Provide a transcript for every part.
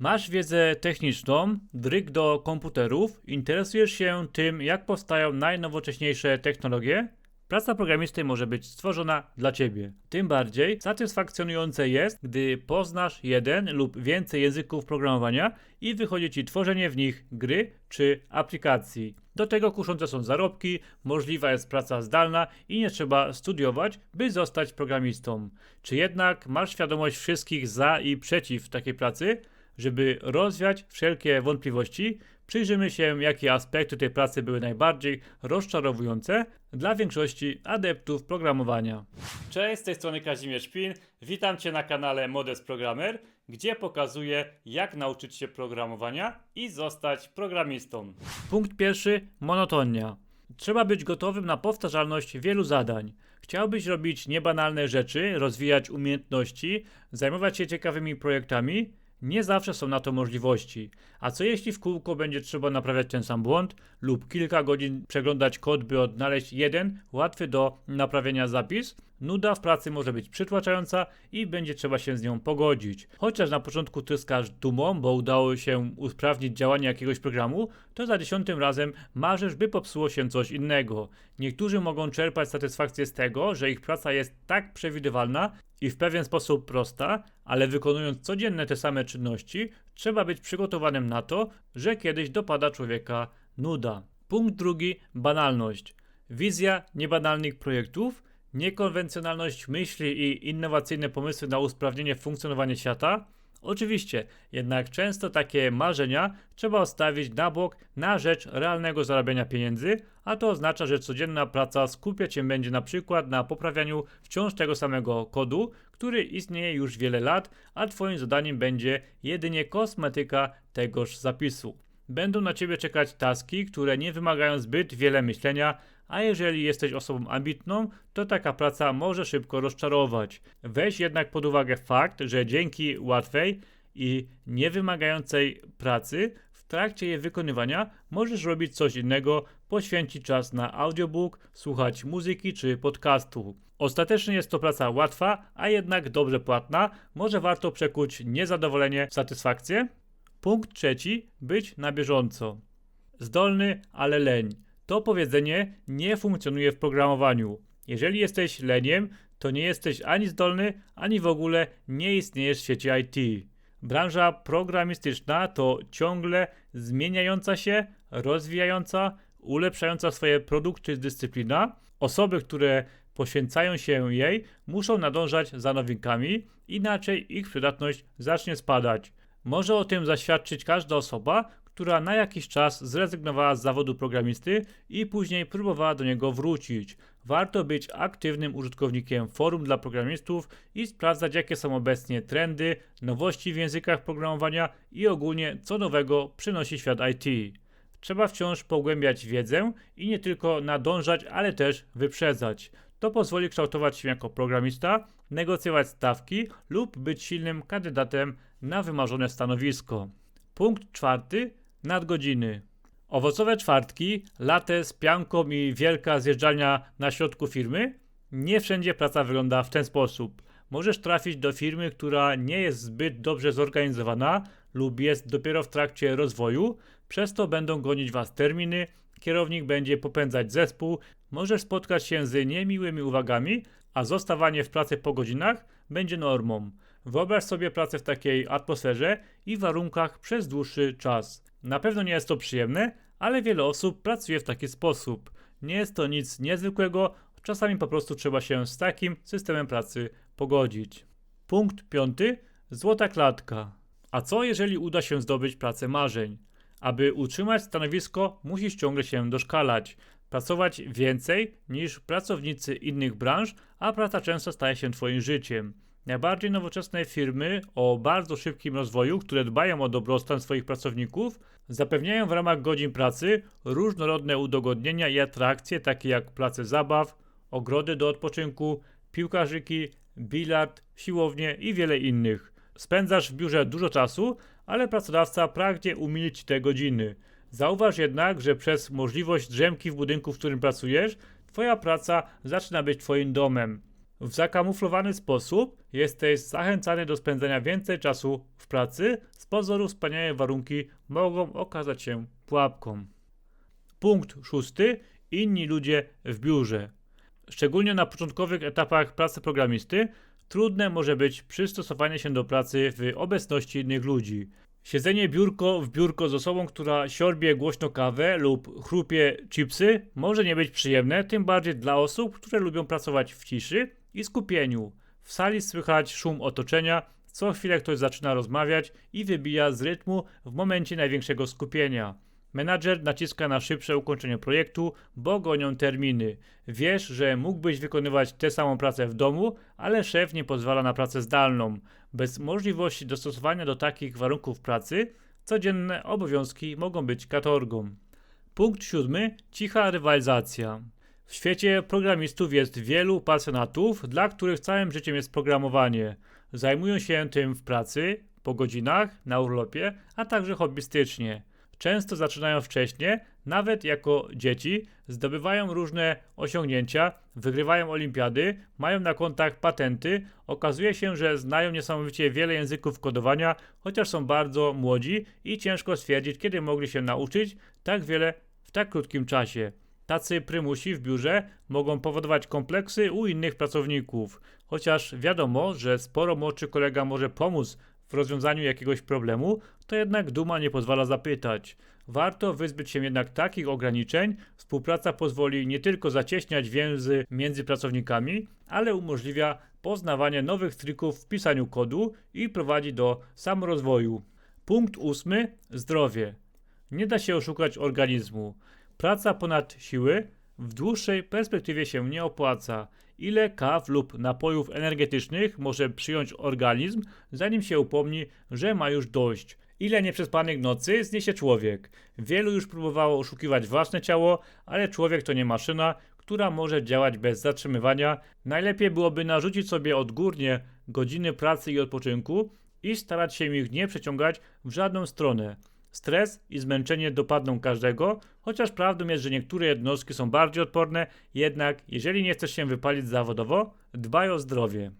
Masz wiedzę techniczną, dryg do komputerów, interesujesz się tym, jak powstają najnowocześniejsze technologie? Praca programisty może być stworzona dla Ciebie. Tym bardziej satysfakcjonujące jest, gdy poznasz jeden lub więcej języków programowania i wychodzi Ci tworzenie w nich gry czy aplikacji. Do tego kuszące są zarobki, możliwa jest praca zdalna i nie trzeba studiować, by zostać programistą. Czy jednak masz świadomość wszystkich za i przeciw takiej pracy? Żeby rozwiać wszelkie wątpliwości, przyjrzymy się, jakie aspekty tej pracy były najbardziej rozczarowujące dla większości adeptów programowania. Cześć, z tej strony Kazimierz Szpin. Witam Cię na kanale Modest Programmer, gdzie pokazuję, jak nauczyć się programowania i zostać programistą. Punkt pierwszy: monotonia. Trzeba być gotowym na powtarzalność wielu zadań. Chciałbyś robić niebanalne rzeczy, rozwijać umiejętności, zajmować się ciekawymi projektami? Nie zawsze są na to możliwości. A co jeśli w kółko będzie trzeba naprawiać ten sam błąd lub kilka godzin przeglądać kod, by odnaleźć jeden łatwy do naprawienia zapis? Nuda w pracy może być przytłaczająca i będzie trzeba się z nią pogodzić. Chociaż na początku tryskasz dumą, bo udało się usprawnić działanie jakiegoś programu, to za dziesiątym razem marzysz, by popsuło się coś innego. Niektórzy mogą czerpać satysfakcję z tego, że ich praca jest tak przewidywalna i w pewien sposób prosta, ale wykonując codzienne te same czynności, trzeba być przygotowanym na to, że kiedyś dopada człowieka nuda. Punkt drugi banalność. Wizja niebanalnych projektów niekonwencjonalność myśli i innowacyjne pomysły na usprawnienie funkcjonowania świata? Oczywiście, jednak często takie marzenia trzeba odstawić na bok na rzecz realnego zarabiania pieniędzy, a to oznacza, że codzienna praca skupiać się będzie na przykład na poprawianiu wciąż tego samego kodu, który istnieje już wiele lat, a Twoim zadaniem będzie jedynie kosmetyka tegoż zapisu. Będą na Ciebie czekać taski, które nie wymagają zbyt wiele myślenia, a jeżeli jesteś osobą ambitną, to taka praca może szybko rozczarować. Weź jednak pod uwagę fakt, że dzięki łatwej i niewymagającej pracy w trakcie jej wykonywania możesz robić coś innego, poświęcić czas na audiobook, słuchać muzyki czy podcastu. Ostatecznie jest to praca łatwa, a jednak dobrze płatna. Może warto przekuć niezadowolenie w satysfakcję? Punkt trzeci: być na bieżąco. Zdolny, ale leń. To powiedzenie nie funkcjonuje w programowaniu. Jeżeli jesteś leniem, to nie jesteś ani zdolny, ani w ogóle nie istniejesz w świecie IT. Branża programistyczna to ciągle zmieniająca się, rozwijająca, ulepszająca swoje produkty dyscyplina. Osoby, które poświęcają się jej, muszą nadążać za nowinkami, inaczej ich przydatność zacznie spadać. Może o tym zaświadczyć każda osoba, która na jakiś czas zrezygnowała z zawodu programisty i później próbowała do niego wrócić. Warto być aktywnym użytkownikiem forum dla programistów i sprawdzać, jakie są obecnie trendy, nowości w językach programowania i ogólnie co nowego przynosi świat IT. Trzeba wciąż pogłębiać wiedzę i nie tylko nadążać, ale też wyprzedzać. To pozwoli kształtować się jako programista, negocjować stawki lub być silnym kandydatem na wymarzone stanowisko. Punkt czwarty nadgodziny. Owocowe czwartki, latę z pianką i wielka zjeżdżalnia na środku firmy? Nie wszędzie praca wygląda w ten sposób. Możesz trafić do firmy, która nie jest zbyt dobrze zorganizowana lub jest dopiero w trakcie rozwoju, przez to będą gonić Was terminy, kierownik będzie popędzać zespół, możesz spotkać się z niemiłymi uwagami, a zostawanie w pracy po godzinach będzie normą. Wyobraź sobie pracę w takiej atmosferze i warunkach przez dłuższy czas. Na pewno nie jest to przyjemne, ale wiele osób pracuje w taki sposób. Nie jest to nic niezwykłego, czasami po prostu trzeba się z takim systemem pracy pogodzić. Punkt piąty. Złota klatka. A co jeżeli uda się zdobyć pracę marzeń? Aby utrzymać stanowisko, musisz ciągle się doszkalać, pracować więcej niż pracownicy innych branż, a praca często staje się Twoim życiem. Najbardziej nowoczesne firmy o bardzo szybkim rozwoju, które dbają o dobrostan swoich pracowników, zapewniają w ramach godzin pracy różnorodne udogodnienia i atrakcje, takie jak place zabaw, ogrody do odpoczynku, piłkarzyki, bilard, siłownie i wiele innych. Spędzasz w biurze dużo czasu, ale pracodawca pragnie umilić te godziny. Zauważ jednak, że przez możliwość drzemki w budynku, w którym pracujesz, Twoja praca zaczyna być Twoim domem. W zakamuflowany sposób jesteś zachęcany do spędzania więcej czasu w pracy. Z pozoru wspaniałe warunki mogą okazać się pułapką. Punkt szósty. Inni ludzie w biurze. Szczególnie na początkowych etapach pracy programisty trudne może być przystosowanie się do pracy w obecności innych ludzi. Siedzenie biurko w biurko z osobą, która siorbie głośno kawę lub chrupie chipsy może nie być przyjemne, tym bardziej dla osób, które lubią pracować w ciszy i skupieniu. W sali słychać szum otoczenia, co chwilę ktoś zaczyna rozmawiać i wybija z rytmu w momencie największego skupienia. Menadżer naciska na szybsze ukończenie projektu, bo gonią terminy. Wiesz, że mógłbyś wykonywać tę samą pracę w domu, ale szef nie pozwala na pracę zdalną. Bez możliwości dostosowania do takich warunków pracy, codzienne obowiązki mogą być katorgą. Punkt siódmy. Cicha rywalizacja. W świecie programistów jest wielu pasjonatów, dla których całym życiem jest programowanie. Zajmują się tym w pracy, po godzinach, na urlopie, a także hobbystycznie. Często zaczynają wcześnie, nawet jako dzieci, zdobywają różne osiągnięcia, wygrywają olimpiady, mają na kontach patenty. Okazuje się, że znają niesamowicie wiele języków kodowania, chociaż są bardzo młodzi i ciężko stwierdzić, kiedy mogli się nauczyć tak wiele w tak krótkim czasie. Tacy prymusi w biurze mogą powodować kompleksy u innych pracowników, chociaż wiadomo, że sporo młodszy kolega może pomóc w rozwiązaniu jakiegoś problemu, to jednak duma nie pozwala zapytać. Warto wyzbyć się jednak takich ograniczeń. Współpraca pozwoli nie tylko zacieśniać więzy między pracownikami, ale umożliwia poznawanie nowych trików w pisaniu kodu i prowadzi do samorozwoju. Punkt ósmy. Zdrowie. Nie da się oszukać organizmu. Praca ponad siły w dłuższej perspektywie się nie opłaca. Ile kaw lub napojów energetycznych może przyjąć organizm, zanim się upomni, że ma już dość? Ile nieprzespanych nocy zniesie człowiek? Wielu już próbowało oszukiwać własne ciało, ale człowiek to nie maszyna, która może działać bez zatrzymywania. Najlepiej byłoby narzucić sobie odgórnie godziny pracy i odpoczynku i starać się ich nie przeciągać w żadną stronę. Stres i zmęczenie dopadną każdego, chociaż prawdą jest, że niektóre jednostki są bardziej odporne, jednak jeżeli nie chcesz się wypalić zawodowo, dbaj o zdrowie.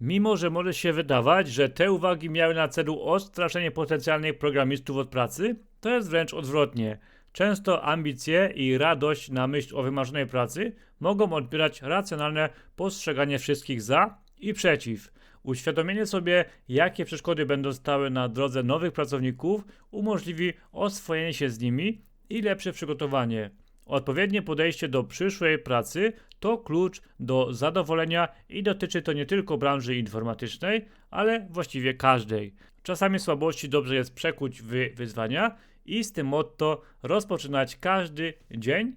Mimo, że może się wydawać, że te uwagi miały na celu odstraszenie potencjalnych programistów od pracy, to jest wręcz odwrotnie. Często ambicje i radość na myśl o wymarzonej pracy mogą odbierać racjonalne postrzeganie wszystkich za i przeciw. Uświadomienie sobie, jakie przeszkody będą stały na drodze nowych pracowników, umożliwi oswojenie się z nimi i lepsze przygotowanie. Odpowiednie podejście do przyszłej pracy to klucz do zadowolenia i dotyczy to nie tylko branży informatycznej, ale właściwie każdej. Czasami słabości dobrze jest przekuć w wyzwania i z tym motto rozpoczynać każdy dzień